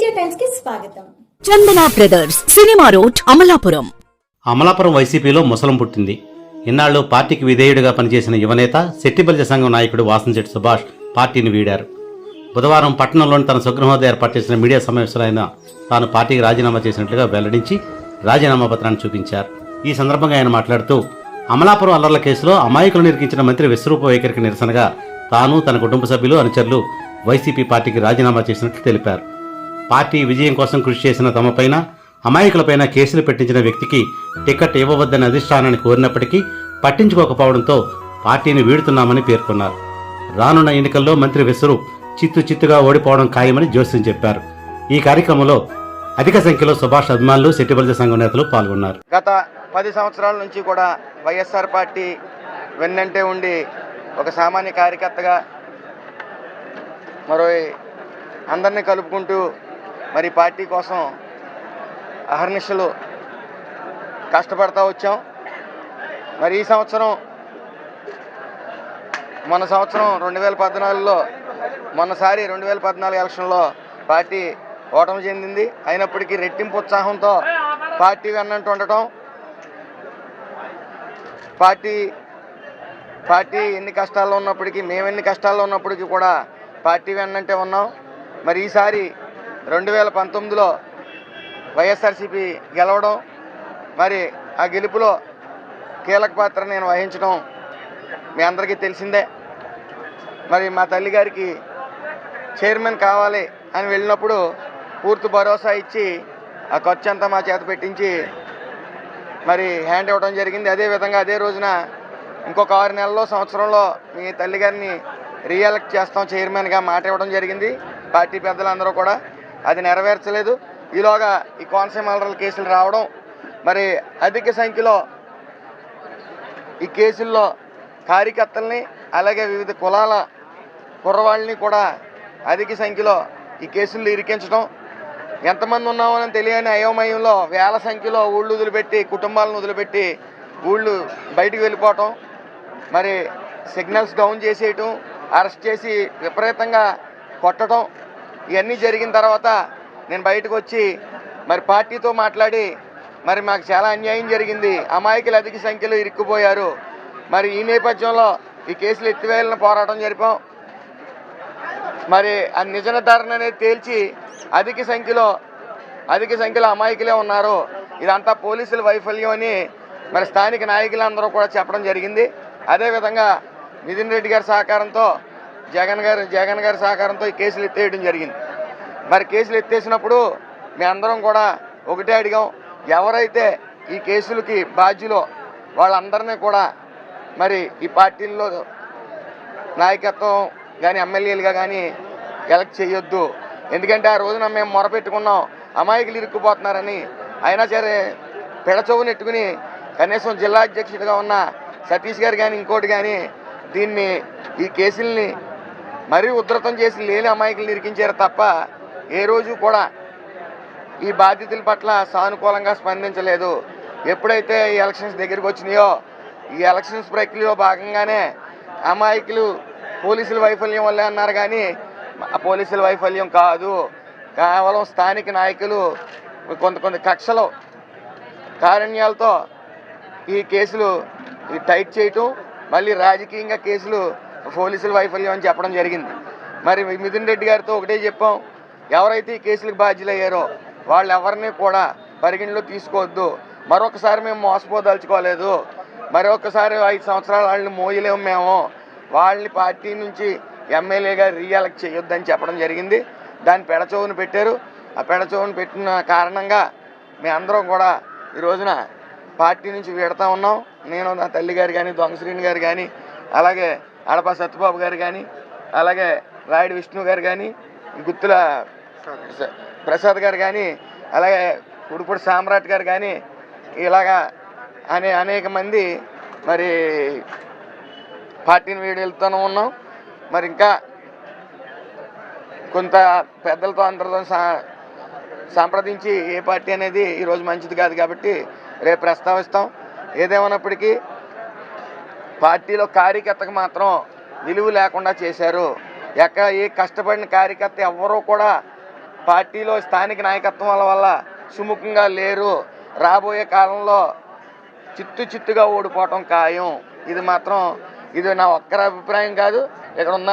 తేజ టైమ్స్కి స్వాగతం. Chandana brothers cinema road Amalapuram. Amalapuram వైసీపీలో ముసలం పుట్టింది. ఇన్నాళ్ళు పార్టీకి విధేయుడిగా పనిచేసిన యువనేత శెట్టిబల్జ సంఘం నాయకుడు వాసంశెట్టి సుభాష్ పార్టీని వీడారు. బుధవారం పట్టణంలోని తన స్వగృహంలో ఏర్పాటు చేసిన మీడియా సమావేశంలో ఆయన తాను పార్టీకి రాజీనామా చేసినట్లుగా వెల్లడించి రాజీనామా పత్రాన్ని చూపించారు. ఈ సందర్భంగా ఆయన మాట్లాడుతూ అమలాపురం అల్లర్ల కేసులో అమాయకులు నిరికించిన మంత్రి విశ్వరూప వైఖరికి నిరసనగా తాను తన కుటుంబ సభ్యులు అనుచరులు వైసీపీ పార్టీకి రాజీనామా చేసినట్లు తెలిపారు. పార్టీ విజయం కోసం కృషి చేసిన తమపైన అమాయకులపైన కేసులు పెట్టించిన వ్యక్తికి టికెట్ ఇవ్వవద్దని అధిష్టానాన్ని కోరినప్పటికీ పట్టించుకోకపోవడంతో పార్టీని వీడుతున్నామని పేర్కొన్నారు. రానున్న ఎన్నికల్లో మంత్రి విశ్వరూప్ చిత్తు చిత్తుగా ఓడిపోవడం ఖాయమని జోస్యం చెప్పారు. ఈ కార్యక్రమంలో అధిక సంఖ్యలో సుభాష్ అభిమానులు శెట్టిబల్జ సంఘం నేతలు పాల్గొన్నారు. గత పది సంవత్సరాల నుంచి కూడా వైఎస్ఆర్ పార్టీ వెన్నంటే ఉండి ఒక సామాన్య కార్యకర్తగా మరో అందరినీ కలుపుకుంటూ మరి పార్టీ కోసం అహర్నిశలు కష్టపడతా వచ్చాం. మరి ఈ సంవత్సరం మొన్న సంవత్సరం రెండు వేల పద్నాలుగులో మొన్నసారి రెండు వేల పద్నాలుగు ఎలక్షన్లో పార్టీ ఓటమి చెందింది. అయినప్పటికీ రెట్టింపు ఉత్సాహంతో పార్టీ వెన్నంటూ ఉండటం పార్టీ పార్టీ ఎన్ని కష్టాల్లో ఉన్నప్పటికీ మేము ఎన్ని కష్టాల్లో ఉన్నప్పటికీ కూడా పార్టీ వెన్నంటే ఉన్నాం. మరి ఈసారి రెండు వేల పంతొమ్మిదిలో వైఎస్ఆర్సీపీ గెలవడం మరి ఆ గెలుపులో కీలక పాత్ర నేను వహించడం మీ అందరికీ తెలిసిందే. మరి మా తల్లిగారికి చైర్మన్ కావాలి అని వెళ్ళినప్పుడు పూర్తి భరోసా ఇచ్చి ఆ ఖర్చు అంతా మా చేత పెట్టించి మరి హ్యాండ్ ఇవ్వడం జరిగింది. అదేవిధంగా అదే రోజున ఇంకొక ఆరు నెలల్లో సంవత్సరంలో మీ తల్లిగారిని రీఎలెక్ట్ చేస్తాం చైర్మన్గా మాట ఇవ్వడం జరిగింది. పార్టీ పెద్దలందరూ కూడా అది నెరవేర్చలేదు. ఈలోగా ఈ కోనసీమ అల్లర్ల కేసులు రావడం మరి అధిక సంఖ్యలో ఈ కేసుల్లో కార్యకర్తల్ని అలాగే వివిధ కులాల కుర్రవాళ్ళని కూడా అధిక సంఖ్యలో ఈ కేసుల్లో ఇరికించడం. ఎంతమంది ఉన్నామని తెలియని అయోమయంలో వేల సంఖ్యలో ఊళ్ళు వదిలిపెట్టి కుటుంబాలను వదిలిపెట్టి ఊళ్ళు బయటికి వెళ్ళిపోవటం మరి సిగ్నల్స్ డౌన్ చేసేయటం అరెస్ట్ చేసి విపరీతంగా కొట్టడం ఇవన్నీ జరిగిన తర్వాత నేను బయటకు వచ్చి మరి పార్టీతో మాట్లాడి మరి మాకు చాలా అన్యాయం జరిగింది. అమాయకులు అధిక సంఖ్యలో ఇరుక్కుపోయారు. మరి ఈ నేపథ్యంలో ఈ కేసులు ఎత్తివేయాలని పోరాటం జరిపాం. మరి ఆ నిజ నిర్ధారణ అనేది తేల్చి అధిక సంఖ్యలో అధిక సంఖ్యలో అమాయకులే ఉన్నారు. ఇదంతా పోలీసుల వైఫల్యం అని మరి స్థానిక నాయకులందరూ కూడా చెప్పడం జరిగింది. అదేవిధంగా నితిన్ రెడ్డి గారి సహకారంతో జగన్ గారు జగన్ గారి సహకారంతో ఈ కేసులు ఎత్తేయడం జరిగింది. మరి కేసులు ఎత్తేసినప్పుడు మీ అందరం కూడా ఒకటే అడిగాం ఎవరైతే ఈ కేసులకి బాధ్యులో వాళ్ళందరినీ కూడా మరి ఈ పార్టీల్లో నాయకత్వం కానీ ఎమ్మెల్యేలుగా కానీ ఎలక్ట్ చేయొద్దు. ఎందుకంటే ఆ రోజున మేము మొరపెట్టుకున్నాం అమాయకులు ఇరుక్కుపోతున్నారని. అయినా సరే పెడచవును నెట్టుకుని కనీసం జిల్లా అధ్యక్షుడిగా ఉన్న సతీష్ గారు కానీ ఇంకోటి కానీ దీన్ని ఈ కేసుల్ని మరీ ఉధృతం చేసి లేని అమాయకులు నిరికించారు తప్ప ఏ రోజు కూడా ఈ బాధితుల పట్ల సానుకూలంగా స్పందించలేదు. ఎప్పుడైతే ఈ ఎలక్షన్స్ దగ్గరికి వచ్చినాయో ఈ ఎలక్షన్స్ ప్రక్రియలో భాగంగానే అమాయకులు పోలీసుల వైఫల్యం వల్లే అన్నారు కానీ పోలీసుల వైఫల్యం కాదు. కేవలం స్థానిక నాయకులు కొంత కొంత కక్షలు కారణ్యాలతో ఈ కేసులు ఈ టైట్ చేయటం మళ్ళీ రాజకీయంగా కేసులు పోలీసుల వైఫల్యం అని చెప్పడం జరిగింది. మరి మిథున్ రెడ్డి గారితో ఒకటే చెప్పాం ఎవరైతే ఈ కేసులకు బాధ్యులయ్యారో వాళ్ళు ఎవరిని కూడా పరిగణలో తీసుకోవద్దు. మరొకసారి మేము మోసపోదలుచుకోలేదు. మరొకసారి ఐదు సంవత్సరాలు వాళ్ళని మోయలేము మేము. వాళ్ళని పార్టీ నుంచి ఎమ్మెల్యేగా రీఎలక్ట్ చేయొద్దని చెప్పడం జరిగింది. దాన్ని పెడచోవును పెట్టారు. ఆ పెడచోవును పెట్టిన కారణంగా మీ అందరం కూడా ఈ రోజున పార్టీ నుంచి వీడతా ఉన్నాం. నేను నా తల్లి గారు కానీ దొంగశ్రీని గారు కానీ అలాగే అడప సత్యబాబు గారు కానీ అలాగే రాయుడు విష్ణు గారు కానీ గుత్తుల ప్రసాద్ గారు కానీ అలాగే ఉడుపుడు సామ్రాట్ గారు కానీ ఇలాగా అనే అనేక మంది మరి పార్టీని వీడి వెళ్తూనే ఉన్నాం. మరి ఇంకా కొంత పెద్దలతో అందరితో సా సంప్రదించి ఏ పార్టీ అనేది ఈరోజు మంచిది కాదు కాబట్టి రేపు ప్రస్తావిస్తాం. ఏదేమన్నప్పటికీ పార్టీలో కార్యకర్తకు మాత్రం విలువ లేకుండా చేశారు. ఎక్కడ ఏ కష్టపడిన కార్యకర్త ఎవ్వరూ కూడా పార్టీలో స్థానిక నాయకత్వం వల్ల వల్ల సుముఖంగా లేరు. రాబోయే కాలంలో చిత్తు చిత్తుగా ఓడిపోవటం ఖాయం. ఇది మాత్రం ఇది నా ఒక్కరి అభిప్రాయం కాదు. ఇక్కడ ఉన్న